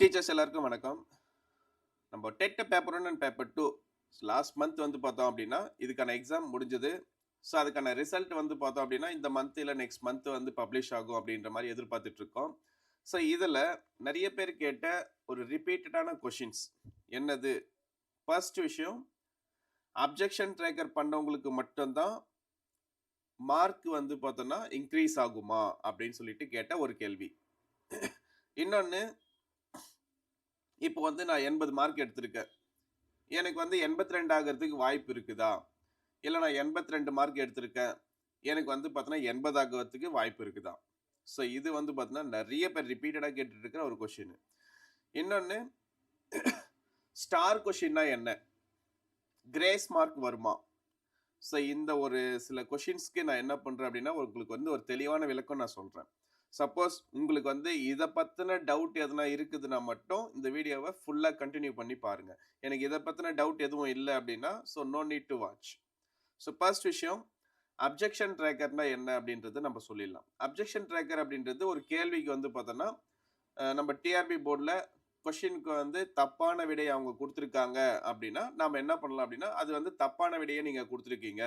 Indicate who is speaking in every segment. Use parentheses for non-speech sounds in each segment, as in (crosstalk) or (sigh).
Speaker 1: Teachers எல்லாருக்கும் வணக்கம். நம்ம TET paper one and paper two last month வந்து பார்த்தோம் அப்படின்னா இதுக்கான எக்ஸாம் முடிஞ்சது. ஸோ அதுக்கான ரிசல்ட் வந்து பார்த்தோம் அப்படின்னா இந்த மந்த் இல்லை நெக்ஸ்ட் மந்த் வந்து பப்ளிஷ் ஆகும் அப்படின்ற மாதிரி எதிர்பார்த்துட்டு இருக்கோம். ஸோ இதில் நிறைய பேர் கேட்ட ஒரு ரிப்பீட்டடான கொஷின்ஸ் என்னது? ஃபர்ஸ்ட் விஷயம் அப்ஜெக்ஷன் ட்ரேக்கர் பண்ணவங்களுக்கு மட்டும்தான் மார்க் வந்து பார்த்தோன்னா இன்க்ரீஸ் ஆகுமா அப்படின்னு சொல்லிட்டு கேட்ட ஒரு கேள்வி. இன்னொன்று இப்போ வந்து நான் எண்பது மார்க் எடுத்திருக்கேன். எனக்கு வந்து எண்பத்தி ரெண்டு ஆகிறதுக்கு வாய்ப்பு இருக்குதா? இல்லை நான் எண்பத்தி ரெண்டு மார்க் எடுத்திருக்கேன். எனக்கு வந்து பார்த்தோன்னா எண்பது ஆகிறதுக்கு வாய்ப்பு இருக்குதா? ஸோ இது வந்து பார்த்தோன்னா நிறைய பேர் ரிப்பீட்டடாக கேட்டுட்ருக்கிற ஒரு கொஷின் இன்னொன்று ஸ்டார் கொஷின்னா என்ன? கிரேஸ் மார்க் வருமா? ஸோ இந்த ஒரு சில கொஷின்ஸ்க்கு நான் என்ன பண்ணுறேன் அப்படின்னா உங்களுக்கு வந்து ஒரு தெளிவான விளக்கம் நான் சொல்கிறேன் சப்போஸ் உங்களுக்கு வந்து இதை பற்றின டவுட் எதனா இருக்குதுன்னா மட்டும் இந்த வீடியோவை ஃபுல்லாக கண்டினியூ பண்ணி பாருங்கள் எனக்கு இதை பற்றின டவுட் எதுவும் இல்லை அப்படின்னா so no need to watch so first விஷயம் அப்ஜெக்ஷன் ட்ராக்கர்னா என்ன அப்படின்றது நம்ம சொல்லிடலாம். அப்ஜெக்ஷன் ட்ரேக்கர் அப்படின்றது ஒரு கேள்விக்கு வந்து பார்த்தோன்னா நம்ம டிஆர்பி போர்டில் கொஷினுக்கு வந்து தப்பான விடையை அவங்க கொடுத்துருக்காங்க அப்படின்னா நம்ம என்ன பண்ணலாம் அப்படின்னா அது வந்து தப்பான விடையை நீங்கள் கொடுத்துருக்கீங்க.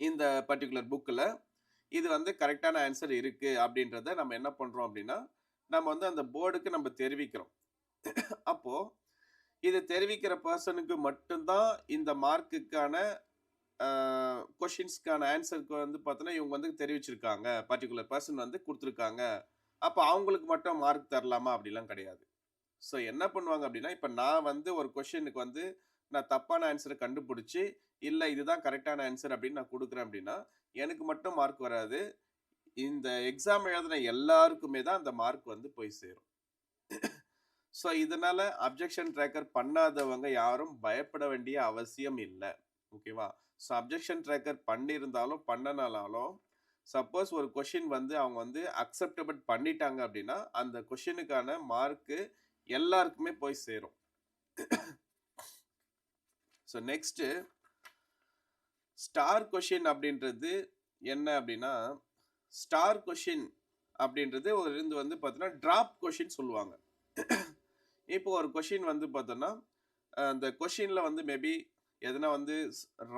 Speaker 1: இந்த பர்டிகுலர் புக்கில் இது வந்து கரெக்டான ஆன்சர் இருக்குது அப்படின்றத நம்ம என்ன பண்ணுறோம் அப்படின்னா நம்ம வந்து அந்த போர்டுக்கு நம்ம தெரிவிக்கிறோம். அப்போது இது தெரிவிக்கிற பர்சனுக்கு மட்டும்தான் இந்த மார்க்குக்கான கொஷின்ஸ்க்கான ஆன்சருக்கு வந்து பார்த்தோன்னா இவங்க வந்து தெரிவிச்சிருக்காங்க. பர்டிகுலர் பர்சன் வந்து கொடுத்துருக்காங்க. அப்போ அவங்களுக்கு மட்டும் மார்க் தரலாமா அப்படிலாம் கிடையாது. ஸோ என்ன பண்ணுவாங்க அப்படின்னா இப்போ நான் வந்து ஒரு கொஷினுக்கு வந்து நான் தப்பான ஆன்சரை கண்டுபிடிச்சி இல்லை இதுதான் கரெக்டான ஆன்சர் அப்படின்னு நான் கொடுக்குறேன் அப்படின்னா எனக்கு மட்டும் மார்க் வராது. இந்த எக்ஸாம் எழுதின எல்லாருக்குமே தான் அந்த மார்க் வந்து போய் சேரும். ஸோ இதனால் அப்ஜெக்ஷன் ட்ராக்கர் பண்ணாதவங்க யாரும் பயப்பட வேண்டிய அவசியம் இல்லை. ஓகேவா? ஸோ அப்ஜெக்ஷன் ட்ராக்கர் பண்ணியிருந்தாலும் பண்ணனாலும் சப்போஸ் ஒரு கொஷின் வந்து அவங்க வந்து அக்செப்டபிள் பண்ணிட்டாங்க அப்படின்னா அந்த கொஷினுக்கான மார்க்கு எல்லாருக்குமே போய் சேரும். ஸோ நெக்ஸ்ட்டு ஸ்டார் கொஷின் அப்படின்றது என்ன அப்படின்னா ஸ்டார் கொஷின் அப்படின்றது ஒரு இருந்து வந்து பார்த்தோன்னா ட்ராப் கொஷின் சொல்லுவாங்க. இப்போ ஒரு கொஷின் வந்து பார்த்தோன்னா அந்த கொஷினில் வந்து மேபி எதனா வந்து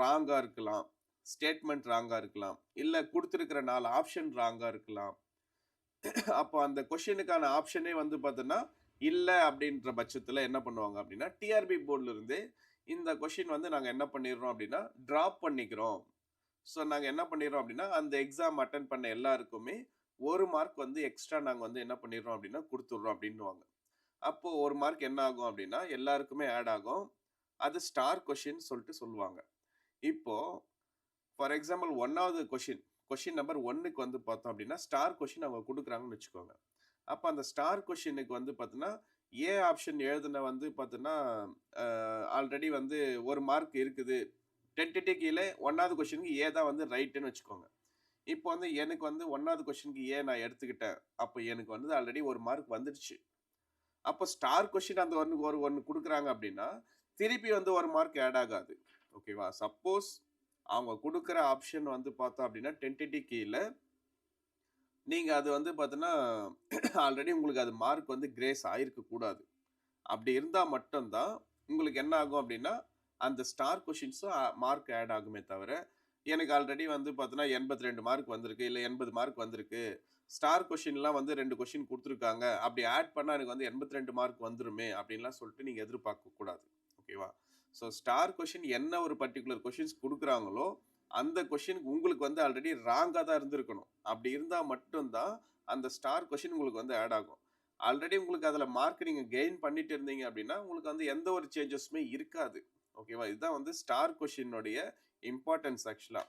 Speaker 1: ராங்காக இருக்கலாம் ஸ்டேட்மெண்ட் ராங்காக இருக்கலாம் இல்லை கொடுத்துருக்கிற நாலு ஆப்ஷன் ராங்காக இருக்கலாம். அப்போ அந்த கொஷினுக்கான ஆப்ஷனே வந்து பார்த்தோன்னா இல்லை அப்படின்ற பட்சத்தில் என்ன பண்ணுவாங்க அப்படின்னா டிஆர்பி போர்டில் இருந்து இந்த கொஷின் வந்து நாங்கள் என்ன பண்ணிடுறோம் அப்படின்னா ட்ராப் பண்ணிக்கிறோம். ஸோ நாங்கள் என்ன பண்ணிடுறோம் அப்படின்னா அந்த எக்ஸாம் அட்டன் பண்ண எல்லாருக்குமே ஒரு மார்க் வந்து எக்ஸ்ட்ரா நாங்கள் வந்து என்ன பண்ணிடுறோம் அப்படின்னா கொடுத்துட்றோம் அப்படின்னுவாங்க அப்போது ஒரு மார்க் என்ன ஆகும் அப்படின்னா எல்லாருக்குமே ஆட் ஆகும். அது ஸ்டார் கொஷின் சொல்லிட்டு சொல்லுவாங்க. இப்போது ஃபார் எக்ஸாம்பிள் ஒன்னாவது கொஷின் கொஷின் நம்பர் ஒன்றுக்கு வந்து பார்த்தோம் அப்படின்னா ஸ்டார் கொஷின் அவங்க கொடுக்குறாங்கன்னு வச்சுக்கோங்க. அப்போ அந்த ஸ்டார் கொஷினுக்கு வந்து பார்த்தோன்னா ஏ ஆப்ஷன் எழுதுன வந்து பார்த்தோன்னா ஆல்ரெடி வந்து ஒரு மார்க் இருக்குது. டென்டிட்டி கீழே ஒன்றாவது கொஷினுக்கு ஏ தான் வந்து ரைட்டுன்னு வச்சுக்கோங்க. இப்போ வந்து எனக்கு வந்து ஒன்றாவது கொஷினுக்கு ஏ நான் எடுத்துக்கிட்டேன். அப்போ எனக்கு வந்து ஆல்ரெடி ஒரு மார்க் வந்துடுச்சு. அப்போ ஸ்டார் கொஷின் அந்த ஒன்று ஒரு ஒன்று கொடுக்குறாங்க அப்படின்னா திருப்பி வந்து ஒரு மார்க் ஆட் ஆகாது. ஓகேவா சப்போஸ் அவங்க கொடுக்குற ஆப்ஷன் வந்து பார்த்தோம் அப்படின்னா டென்டிட்டி கீழே நீங்கள் அது வந்து பார்த்தோன்னா (clears throat) ஆல்ரெடி உங்களுக்கு அது மார்க் வந்து கிரேஸ் ஆயிருக்க கூடாது அப்படி இருந்தால் மட்டும்தான் உங்களுக்கு என்ன ஆகும் அப்படின்னா அந்த ஸ்டார் கொஷின்ஸும் மார்க் ஆட் ஆகுமே தவிர எனக்கு ஆல்ரெடி வந்து பார்த்தோன்னா எண்பத்தி ரெண்டு மார்க் வந்திருக்கு இல்லை எண்பது மார்க் வந்திருக்கு. ஸ்டார் கொஷின்லாம் வந்து ரெண்டு கொஷின் கொடுத்துருக்காங்க. அப்படி ஆட் பண்ணால் எனக்கு வந்து எண்பத்தி ரெண்டு மார்க் வந்துருமே அப்படின்லாம் சொல்லிட்டு நீங்கள் எதிர்பார்க்கக்கூடாது ஓகேவா? ஸோ ஸ்டார் கொஷின் என்ன ஒரு பர்டிகுலர் கொஷின்ஸ் கொடுக்குறாங்களோ அந்த கொஷினுக்கு உங்களுக்கு வந்து ஆல்ரெடி ராங்காக தான் இருந்திருக்கணும். அப்படி இருந்தால் மட்டும்தான் அந்த ஸ்டார் கொஷின் உங்களுக்கு வந்து ஆட் ஆகும். ஆல்ரெடி உங்களுக்கு அதில் மார்க் நீங்கள் கெயின் பண்ணிட்டு இருந்தீங்க அப்படின்னா உங்களுக்கு வந்து எந்த ஒரு சேஞ்சஸுமே இருக்காது. ஓகேவா இதுதான் வந்து ஸ்டார் கொஷினுடைய இம்பார்ட்டன்ஸ் ஆக்சுவலாக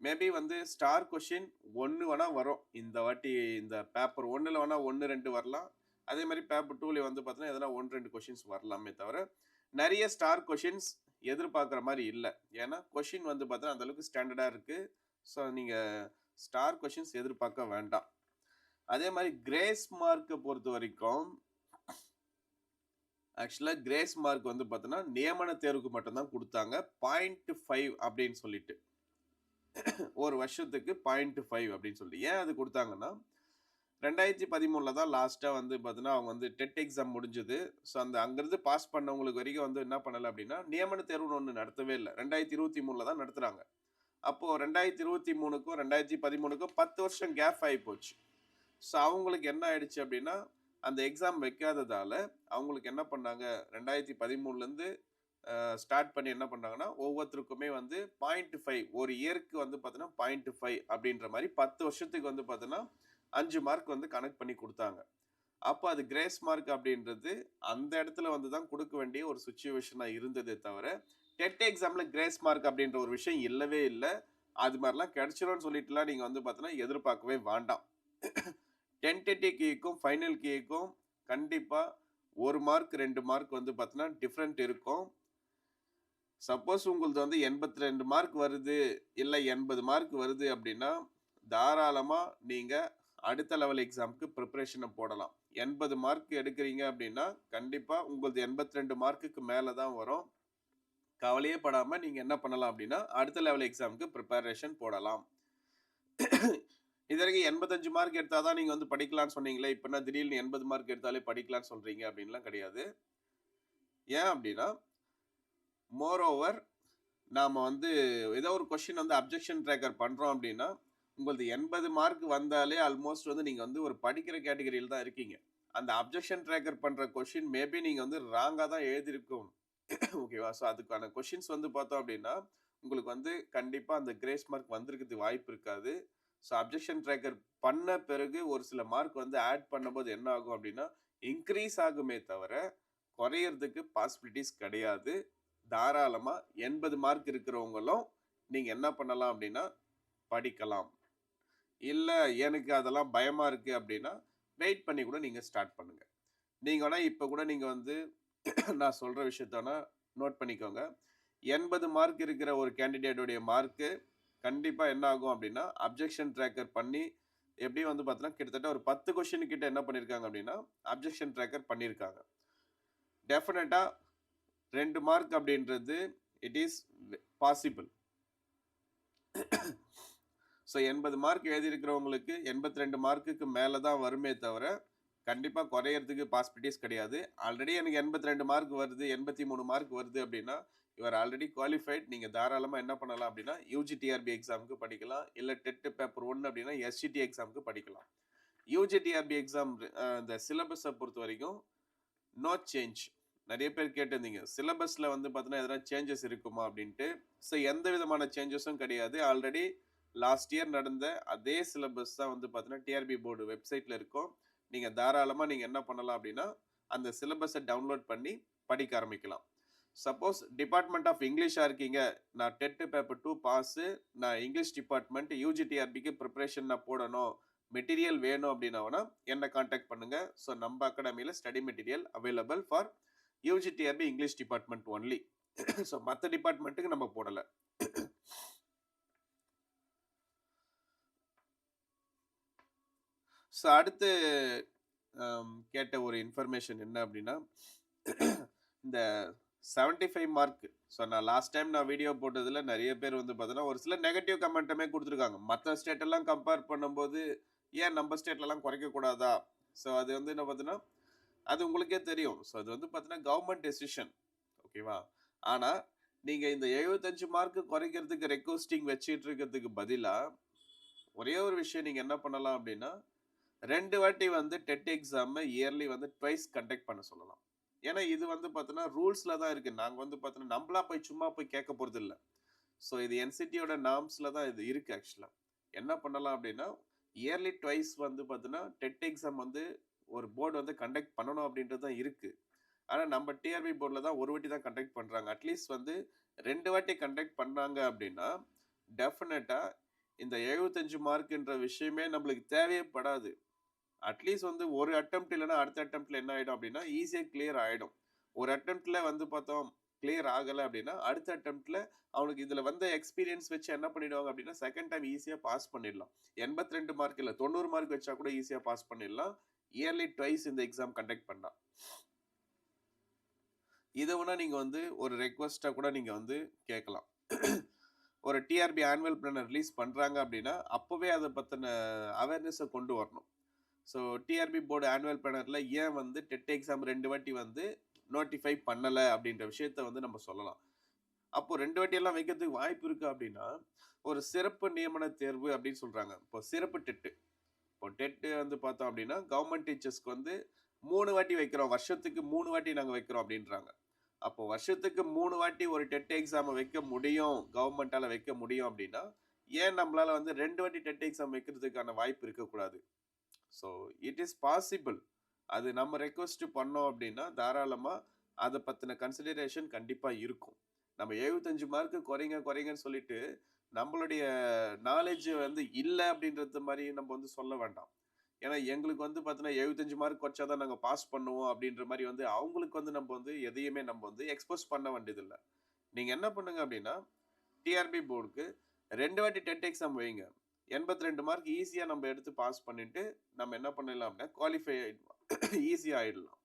Speaker 1: மேபி வந்து ஸ்டார் கொஷின் ஒன்று வேணால் வரும். இந்த வாட்டி இந்த பேப்பர் ஒன்றில் வேணால் ஒன்று ரெண்டு வரலாம். அதே மாதிரி பேப்பர் டூவில் வந்து பார்த்தோன்னா எதனா ஒன்று ரெண்டு கொஷின்ஸ் வரலாமே தவிர நிறைய ஸ்டார் கொஷின்ஸ் எதிர்பார்க்குற மாதிரி இல்லை. ஏன்னா கொஷின் வந்து பார்த்தோன்னா அந்தளவுக்கு ஸ்டாண்டர்டாக இருக்குது ஸோ நீங்கள் ஸ்டார் கொஷின்ஸ் எதிர்பார்க்க வேண்டாம். அதே மாதிரி கிரேஸ் மார்க்கை பொறுத்த வரைக்கும் ஆக்சுவலாக கிரேஸ் மார்க் வந்து பார்த்தோன்னா நியமன தேர்வுக்கு மட்டும்தான் கொடுத்தாங்க. பாயிண்ட் ஃபைவ் அப்படின்னு சொல்லிட்டு. ஒரு வருஷத்துக்கு பாயிண்ட் ஃபைவ் அப்படின்னு சொல்லிட்டு. ஏன் அது கொடுத்தாங்கன்னா ரெண்டாயிரத்தி பதிமூணில் தான் லாஸ்ட்டாக வந்து பார்த்தீங்கன்னா, அவங்க வந்து டெட் எக்ஸாம் முடிஞ்சது. ஸோ அந்த அங்கேருந்து பாஸ் பண்ணவங்களுக்கு வரைக்கும் வந்து என்ன பண்ணலை அப்படின்னா நியமன தேர்வுன்னு ஒன்று நடத்தவே இல்லை. ரெண்டாயிரத்தி இருபத்தி மூணில் தான் நடத்துகிறாங்க அப்போது ரெண்டாயிரத்தி இருபத்தி மூணுக்கும் ரெண்டாயிரத்தி பதிமூணுக்கும் பத்து வருஷம் கேப் ஆகி போச்சு. ஸோ அவங்களுக்கு என்ன ஆயிடுச்சு அப்படின்னா அந்த எக்ஸாம் வைக்காததால, அவங்களுக்கு என்ன பண்ணாங்க? ரெண்டாயிரத்தி பதிமூணுலேருந்து ஸ்டார்ட் பண்ணி என்ன பண்ணாங்கன்னா, ஒவ்வொருத்தருக்குமே வந்து 0.5 ஒரு இயருக்கு வந்து பார்த்தீங்கன்னா, 0.5 அப்டின்ற மாரி 10 வருஷத்துக்கு வந்து பார்த்தீங்கன்னா, அஞ்சு மார்க் வந்து கனெக்ட் பண்ணி கொடுத்தாங்க. அப்போ அது கிரேஸ் மார்க் அப்படின்றது அந்த இடத்துல வந்து தான் கொடுக்க வேண்டிய ஒரு சுச்சுவேஷனாக இருந்ததே தவிர, டெட் எக்ஸாமில் கிரேஸ் மார்க் அப்படின்ற ஒரு விஷயம் இல்லவே இல்லை. அது மாதிரிலாம் கிடைச்சிரும்னு சொல்லிட்டுலாம் நீங்கள் வந்து பார்த்தீங்கன்னா, எதிர்பார்க்கவே வேண்டாம். டென்டேட்டிவ் கீக்கும், ஃபைனல் கீக்கும் கண்டிப்பாக ஒரு மார்க், ரெண்டு மார்க் வந்து பார்த்தீங்கன்னா, டிஃப்ரெண்ட் இருக்கும். சப்போஸ் உங்களுது வந்து 82 மார்க் வருது, இல்லை எண்பது மார்க் வருது அப்படின்னா தாராளமாக நீங்கள் அடுத்த லெவல் எக்ஸாமுக்கு ப்ரிப்ரேஷனை போடலாம். 80 மார்க் எடுக்கிறீங்க அப்படின்னா கண்டிப்பாக உங்களது எண்பத்தி ரெண்டு மார்க்குக்கு மேலே தான் வரும். கவலையே படாமல் நீங்கள் என்ன பண்ணலாம் அப்படின்னா அடுத்த லெவல் எக்ஸாம்க்கு ப்ரிப்பரேஷன் போடலாம். இதுவரைக்கும் 85 மார்க் எடுத்தால் தான் நீங்கள் வந்து படிக்கலாம்னு சொன்னீங்களே, இப்போ என்ன திடீர்னு 80 மார்க் எடுத்தாலே படிக்கலாம்னு சொல்கிறீங்க அப்படின்லாம் கிடையாது. ஏன் அப்படின்னா மோர் ஓவர் வந்து ஏதோ ஒரு கொஷின் வந்து அப்ஜெக்ஷன் ட்ராக்கர் பண்ணுறோம் அப்படின்னா உங்களுது 80 மார்க் வந்தாலே ஆல்மோஸ்ட் வந்து நீங்கள் வந்து ஒரு படிக்கிற கேட்டகரியில் தான் இருக்கீங்க. அந்த அப்ஜெக்ஷன் ட்ராக்கர் பண்ணுற கொஷின் மேபி நீங்கள் வந்து ராங்காக தான் எழுதியிருக்கும். ஓகேவா? ஸோ அதுக்கான கொஷின்ஸ் வந்து பார்த்தோம் அப்படின்னா உங்களுக்கு வந்து கண்டிப்பாக அந்த கிரேஸ் மார்க் வந்திருக்கிறதுக்கு வாய்ப்பு இருக்காது. ஸோ அப்ஜெக்ஷன் ட்ராக்கர் பண்ண பிறகு ஒரு சில மார்க் வந்து ஆட் பண்ணும்போது என்ன ஆகும் அப்படின்னா இன்க்ரீஸ் ஆகுமே தவிர, குறையறதுக்கு பாசிபிலிட்டிஸ் கிடையாது. தாராளமாக எண்பது மார்க் இருக்கிறவங்களும் நீங்கள் என்ன பண்ணலாம் அப்படின்னா படிக்கலாம். இல்லை எனக்கு அதெல்லாம் பயமாக இருக்குது அப்படின்னா வெயிட் பண்ணி கூட நீங்கள் ஸ்டார்ட் பண்ணுங்கள் நீங்கள் வேணால் இப்போ கூட நீங்கள் வந்து (clears throat) நான் சொல்கிற விஷயத்த வேணால் நோட் பண்ணிக்கோங்க. 80 மார்க் இருக்கிற ஒரு கேண்டிடேட்டுடைய மார்க்கு கண்டிப்பாக என்ன ஆகும் அப்படின்னா அப்ஜெக்ஷன் ட்ராக்கர் பண்ணி எப்படியும் வந்து பார்த்தீங்கன்னா, கிட்டத்தட்ட ஒரு பத்து கொஷின் கிட்ட என்ன பண்ணியிருக்காங்க அப்படின்னா அப்ஜெக்ஷன் ட்ராக்கர் பண்ணியிருக்காங்க. டெஃபினட்டாக ரெண்டு மார்க் அப்படின்றது it is possible. So 80 mark எழுதியிருக்கிறவங்களுக்கு 82 மார்க்குக்கு மேலே தான் வருமே தவிர, கண்டிப்பாக குறையறதுக்கு பாசிபிலிட்டிஸ் கிடையாது. ஆல்ரெடி எனக்கு 82 மார்க் வருது, 83 மார்க் வருது அப்படின்னா யூ ஆல்ரெடி குவாலிஃபைட். நீங்கள் தாராளமாக என்ன பண்ணலாம் அப்படின்னா யூஜிடிஆர்பி எக்ஸாமுக்கு எக்ஸாம்க்கு படிக்கலாம். இல்லை டெட்டு பேப்பர் 1 அப்டின்னா, எஸ்ஜிடி எக்ஸாம்க்கு படிக்கலாம். யூஜிடிஆர்பி எக்ஸாம் இந்த சிலபஸை பொறுத்த வரைக்கும் நோ சேஞ்ச். நிறைய பேர் கேட்டிருந்தீங்க. சிலபஸில் வந்து பார்த்தீங்கன்னா, எதனா சேஞ்சஸ் இருக்குமா அப்படின்ட்டு ஸோ எந்த விதமான சேஞ்சஸும் கிடையாது. ஆல்ரெடி லாஸ்ட் இயர் நடந்த அதே சிலபஸ் தான் வந்து பார்த்தீங்கன்னா, டிஆர்பி போர்டு வெப்சைட்டில் இருக்கும். நீங்கள் தாராளமாக நீங்கள் என்ன பண்ணலாம் அப்படின்னா அந்த சிலபஸை டவுன்லோட் பண்ணி படிக்க ஆரம்பிக்கலாம். சப்போஸ் டிபார்ட்மெண்ட் ஆஃப் இங்கிலீஷாக இருக்கீங்க. நான் டெட்டு பேப்பர் டூ பாஸு. நான் இங்கிலீஷ் டிபார்ட்மெண்ட் யூஜிடிஆர்பிக்கு ப்ரிப்ரேஷன் நான் போடணும். மெட்டீரியல் வேணும் அப்படின்னா என்னை காண்டாக்ட் பண்ணுங்கள் பண்ணுங்க. ஸோ நம்ம அகாடமியில் study material available for UGTRB English department only. So மற்ற டிபார்ட்மெண்ட்டுக்கு நம்ம போடலை ஸோ அடுத்து கேட்ட ஒரு இன்ஃபர்மேஷன் என்ன அப்படின்னா இந்த 75 மார்க் ஸோ நான் லாஸ்ட் டைம் நான் வீடியோ போட்டதில் நிறைய பேர் வந்து பார்த்தோன்னா ஒரு சில நெகட்டிவ் கமெண்ட்டுமே கொடுத்துருக்காங்க மற்ற ஸ்டேட்டெல்லாம் கம்பேர் பண்ணும்போது, ஏன் நம்ம ஸ்டேட்லலாம் குறைக்கக்கூடாதா ஸோ அது வந்து என்ன பார்த்தீங்கன்னா, அது உங்களுக்கே தெரியும். ஸோ அது வந்து பார்த்தீங்கன்னா, கவர்மெண்ட் டெசிஷன். ஓகேவா? ஆனால் நீங்கள் இந்த 75 மார்க் குறைக்கிறதுக்கு ரெக்வஸ்டிங் வச்சுட்டு இருக்கிறதுக்கு பதிலாக ஒரே ஒரு விஷயம் நீங்கள் என்ன பண்ணலாம் அப்படின்னா ரெண்டு வாட்டி வந்து டெட் எக்ஸாமை இயர்லி வந்து ட்வைஸ் கண்டக்ட் பண்ண சொல்லலாம். ஏன்னா இது வந்து பார்த்தோன்னா ரூல்ஸில் தான் இருக்குது நாங்கள் வந்து பார்த்தோன்னா நம்மளா போய் சும்மா போய் கேட்க போகிறது இல்லை. ஸோ இது என்சிடியோட நாம்ஸில் தான் இது இருக்குது ஆக்சுவலாக என்ன பண்ணலாம் அப்படின்னா இயர்லி ட்வைஸ் வந்து பார்த்தோன்னா டெட் எக்ஸாம் வந்து ஒரு போர்டு வந்து கண்டக்ட் பண்ணணும் அப்படின்றது தான் இருக்குது ஆனால் நம்ம டிஆர்பி போர்டில் தான் ஒரு வாட்டி தான் கண்டக்ட் பண்ணுறாங்க அட்லீஸ்ட் வந்து ரெண்டு வாட்டி கண்டக்ட் பண்ணாங்க அப்படின்னா டெஃபினட்டாக இந்த 75 மார்க்ன்ற விஷயமே நம்மளுக்கு தேவையே படாது. அட்லீஸ்ட் வந்து ஒரு அட்டம் இல்லைன்னா அடுத்த அட்டெம்ப்ட்ல என்ன ஆகிடும் அப்படின்னா ஈஸியாக கிளியர் ஆகிடும் ஒரு அட்டெம்ப்ட்ல வந்து பார்த்தோம் கிளியர் ஆகலை அப்படின்னா அடுத்த அட்டெம்ப்ட்ல அவனுக்கு இதில் வந்த எக்ஸ்பீரியன்ஸ் வச்சு என்ன பண்ணிடுவாங்க அப்படின்னா செகண்ட் டைம் ஈஸியாக பாஸ் பண்ணிடலாம். 82 மார்க் இல்லை தொண்ணூறு மார்க் வச்சா கூட ஈஸியாக பாஸ் பண்ணிடலாம். இயர்லி ட்வைஸ் இந்த எக்ஸாம் கண்டக்ட் பண்ணலாம் இதை வேணால் நீங்கள் வந்து ஒரு ரெக்வஸ்ட்டாக கூட நீங்கள் வந்து கேட்கலாம். ஒரு டிஆர்பி ஆனுவல் பிளான ரிலீஸ் பண்ணுறாங்க அப்படின்னா அப்போவே அதை பற்றின அவேர்னஸை கொண்டு வரணும். ஸோ டிஆர்பி போர்டு ஆனுவல் பேனரில் ஏன் வந்து டெட் எக்ஸாம் ரெண்டு வாட்டி வந்து நோட்டிஃபை பண்ணலை அப்படின்ற விஷயத்த வந்து நம்ம சொல்லலாம். அப்போ ரெண்டு வாட்டி எல்லாம் வைக்கிறதுக்கு வாய்ப்பு இருக்குது அப்படின்னா ஒரு சிறப்பு நியமன தேர்வு அப்படின்னு சொல்கிறாங்க இப்போ சிறப்பு டெட்டு இப்போ டெட்டு வந்து பார்த்தோம் அப்படின்னா கவர்மெண்ட் டீச்சர்ஸ்க்கு வந்து மூணு வாட்டி வைக்கிறோம். வருஷத்துக்கு மூணு வாட்டி நாங்கள் வைக்கிறோம் அப்படின்றாங்க. அப்போ வருஷத்துக்கு மூணு வாட்டி ஒரு டெட் எக்ஸாமை வைக்க முடியும் கவர்மெண்ட்டால் வைக்க முடியும் அப்படின்னா ஏன் நம்மளால் வந்து ரெண்டு வாட்டி டெட் எக்ஸாம் வைக்கிறதுக்கான வாய்ப்பு இருக்கக்கூடாது? ஸோ இட் இஸ் பாசிபிள் அது நம்ம ரெக்வஸ்ட் பண்ணோம் அப்படின்னா தாராளமாக அதை பற்றின கன்சிடரேஷன் கண்டிப்பாக இருக்கும். நம்ம எழுபத்தஞ்சு மார்க்கு குறைங்க குறைங்கன்னு சொல்லிட்டு நம்மளுடைய நாலேஜ் வந்து இல்லை அப்படின்றது மாதிரி நம்ம வந்து சொல்ல வேண்டாம். ஏன்னா எங்களுக்கு வந்து பார்த்தீங்கன்னா எழுபத்தஞ்சு மார்க் குறைச்சா தான் நாங்கள் பாஸ் பண்ணுவோம் அப்படின்ற மாதிரி வந்து அவங்களுக்கு வந்து நம்ம வந்து எதையுமே நம்ம வந்து எக்ஸ்போஸ் பண்ண வேண்டியதில்லை. நீங்கள் என்ன பண்ணுங்க அப்படின்னா டிஆர்பி போர்டுக்கு ரெண்டு வாட்டி டெட் எக்ஸாம் வைங்க. எண்பத்தி ரெண்டு மார்க் ஈஸியாக நம்ம எடுத்து பாஸ் பண்ணிட்டு நம்ம என்ன பண்ணிடலாம் அப்படின்னா குவாலிஃபை ஈஸியாக ஆயிடலாம்.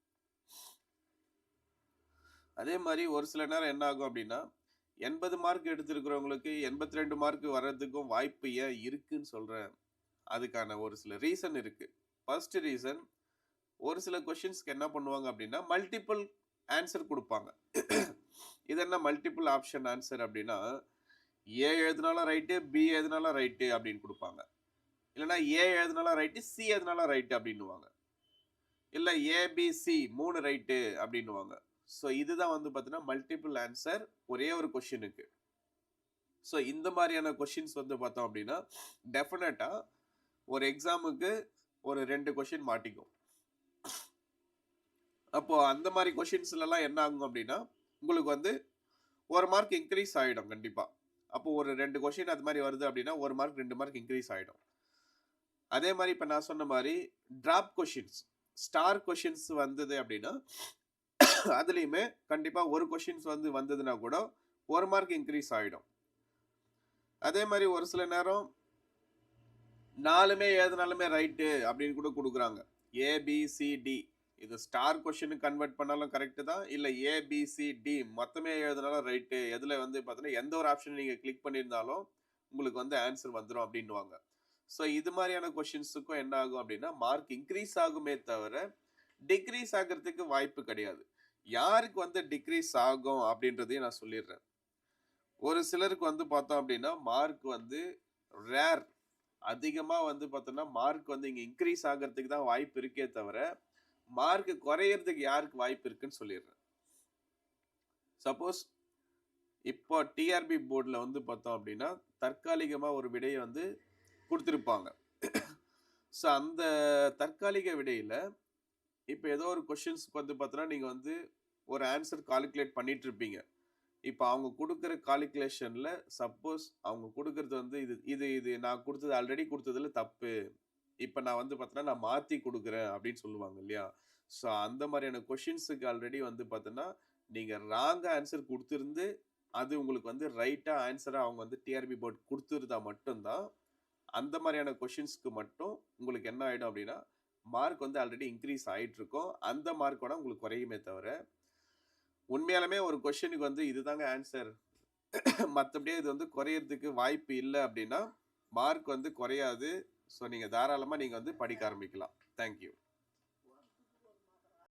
Speaker 1: அதே மாதிரி ஒரு சில நேரம் என்ன ஆகும் அப்படின்னா எண்பது மார்க் எடுத்திருக்கிறவங்களுக்கு எண்பத்தி ரெண்டு மார்க் வர்றதுக்கும் வாய்ப்பு ஏன் இருக்குன்னு சொல்கிறேன் அதுக்கான ஒரு சில ரீசன் இருக்குது ஃபர்ஸ்ட் ரீசன் ஒரு சில கொஷின்ஸ்க்கு என்ன பண்ணுவாங்க அப்படின்னா மல்டிபிள் ஆன்சர் கொடுப்பாங்க. (coughs) இது என்ன மல்டிபிள் ஆப்ஷன் ஆன்சர் அப்படின்னா ஏ எழுதினாலும் ரைட்டு பி எழுதினாலும் ரைட்டு அப்படின்னு கொடுப்பாங்க. இல்லைன்னா ஏ எழுதினாலும் ரைட்டு சி எழுதினாலும் ரைட்டு அப்படின்னுவாங்க. இல்லை ஏபிசி மூணு ரைட்டு அப்படின்னுவாங்க. ஸோ இதுதான் வந்து பார்த்தீங்கன்னா மல்டிபிள் ஆன்சர் ஒரே ஒரு கொஷினுக்கு ஸோ இந்த மாதிரியான கொஷின்ஸ் வந்து பார்த்தோம் அப்படின்னா டெஃபினட்டாக ஒரு எக்ஸாமுக்கு ஒரு ரெண்டு கொஷின் மாட்டிக்கும். அப்போ அந்த மாதிரி கொஷின்ஸ்லலாம் என்ன ஆகும் அப்படின்னா உங்களுக்கு வந்து ஒரு மார்க் இன்க்ரீஸ் ஆகிடும் கண்டிப்பாக அப்போ ஒரு ரெண்டு கொஷின் அது மாதிரி வருது அப்படின்னா ஒரு மார்க் ரெண்டு மார்க் இன்க்ரீஸ் ஆகிடும் அதே மாதிரி இப்போ நான் சொன்ன மாதிரி ட்ராப் கொஷின்ஸ் ஸ்டார் கொஷின்ஸ் வந்தது அப்படின்னா அதுலேயுமே கண்டிப்பாக ஒரு கொஷின்ஸ் வந்து வந்ததுன்னா கூட ஒரு மார்க் இன்க்ரீஸ் ஆகிடும் அதே மாதிரி ஒரு சில நேரம் நாலுமே எழுதுனாலுமே ரைட்டு அப்படின்னு கூட கொடுக்குறாங்க. ஏபிசிடி இது ஸ்டார் கொஷினுக்கு கன்வெர்ட் பண்ணாலும் கரெக்டு தான். இல்லை ஏபிசிடி மொத்தமே எழுதினாலும் ரைட்டு எதில் வந்து பார்த்தீங்கன்னா எந்த ஒரு ஆப்ஷன் நீங்கள் கிளிக் பண்ணியிருந்தாலும் உங்களுக்கு வந்து ஆன்சர் வந்துடும் அப்படின்வாங்க ஸோ இது மாதிரியான கொஷின்ஸுக்கும் என்ன ஆகும் அப்படின்னா மார்க் இன்க்ரீஸ் ஆகுமே தவிர டிக்ரீஸ் ஆகிறதுக்கு வாய்ப்பு கிடையாது. யாருக்கு வந்து டிக்ரீஸ் ஆகும் அப்படின்றதையும் நான் சொல்லிடுறேன். ஒரு சிலருக்கு வந்து பார்த்தோம் அப்படின்னா மார்க் வந்து ரேர் அதிகமாக வந்து பார்த்தோம்னா மார்க் வந்து இங்கே இன்க்ரீஸ் ஆகிறதுக்கு தான் வாய்ப்பு இருக்கே தவிர மார்க் குறையிறதுக்கு யாருக்கு வாய்ப்பு இருக்குன்னு சொல்லிடுறேன். சப்போஸ் இப்போ டிஆர்பி போர்டில் வந்து பார்த்தோம் அப்படின்னா தற்காலிகமாக ஒரு விடையை வந்து கொடுத்துருப்பாங்க. ஸோ அந்த தற்காலிக விடையில் இப்போ ஏதோ ஒரு கொஷின்ஸ்க்கு வந்து பார்த்தோன்னா நீங்கள் வந்து ஒரு ஆன்சர் கால்குலேட் பண்ணிகிட்டு இருப்பீங்க இப்போ அவங்க கொடுக்குற கால்குலேஷனில் சப்போஸ் அவங்க கொடுக்குறது வந்து இது இது இது நான் கொடுத்தது ஆல்ரெடி கொடுத்ததுல தப்பு. இப்போ நான் வந்து பார்த்தோன்னா நான் மாற்றி கொடுக்குறேன் அப்படின்னு சொல்லுவாங்க இல்லையா? ஸோ அந்த மாதிரியான கொஷின்ஸுக்கு ஆல்ரெடி வந்து பார்த்தோன்னா நீங்கள் ராங்காக ஆன்சர் கொடுத்துருந்து அது உங்களுக்கு வந்து ரைட்டாக ஆன்சராக அவங்க வந்து டிஆர்பி போர்ட் கொடுத்துருந்தா மட்டும்தான் அந்த மாதிரியான கொஷின்ஸ்க்கு மட்டும் உங்களுக்கு என்ன ஆகிடும் அப்படின்னா மார்க் வந்து ஆல்ரெடி இன்க்ரீஸ் ஆகிட்டுருக்கும் அந்த மார்க்கோட உங்களுக்கு குறையுமே தவிர உண்மையாலுமே ஒரு கொஷனுக்கு வந்து இதுதாங்க ஆன்சர் மற்றபடியே இது வந்து குறையறதுக்கு வாய்ப்பு இல்லை அப்படின்னா மார்க் வந்து குறையாது. ஸோ நீங்கள் தாராளமாக நீங்கள் வந்து படிக்க ஆரம்பிக்கலாம். தேங்க்யூ